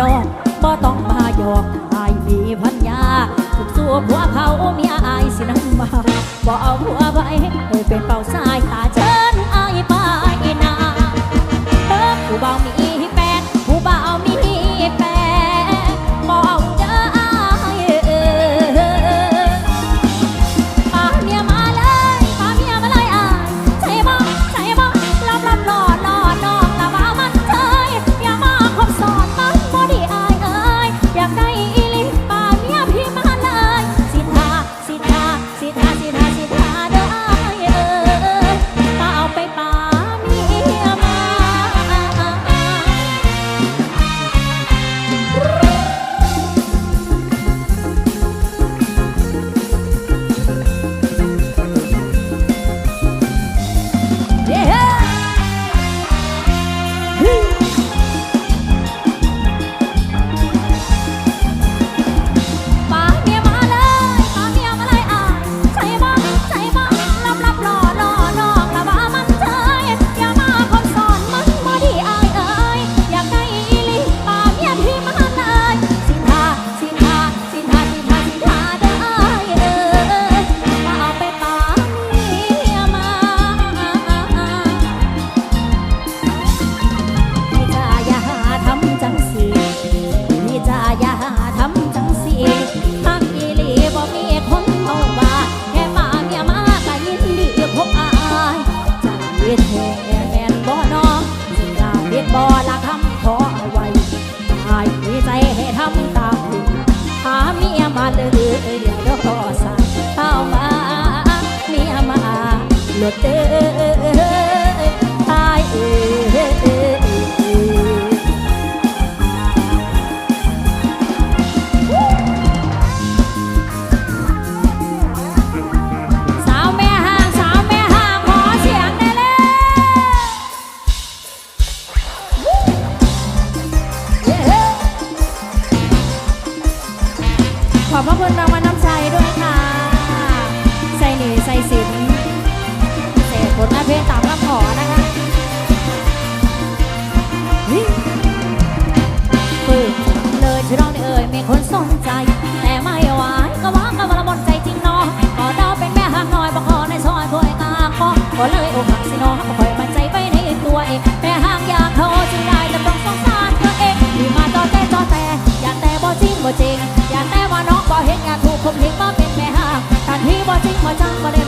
ดอกบ่ต้องมาหยอกอายมีพัญญาถูกสู้ผัวเขาเมียอายสินำมาบ่เอาผัวไป เตตายเอสาวแมหาสาวแมหาขอเสียงได้แล้ขอบพระคุณรางวัลน้ำใจด้วยค่ะ สิงบ่จังบ่เล่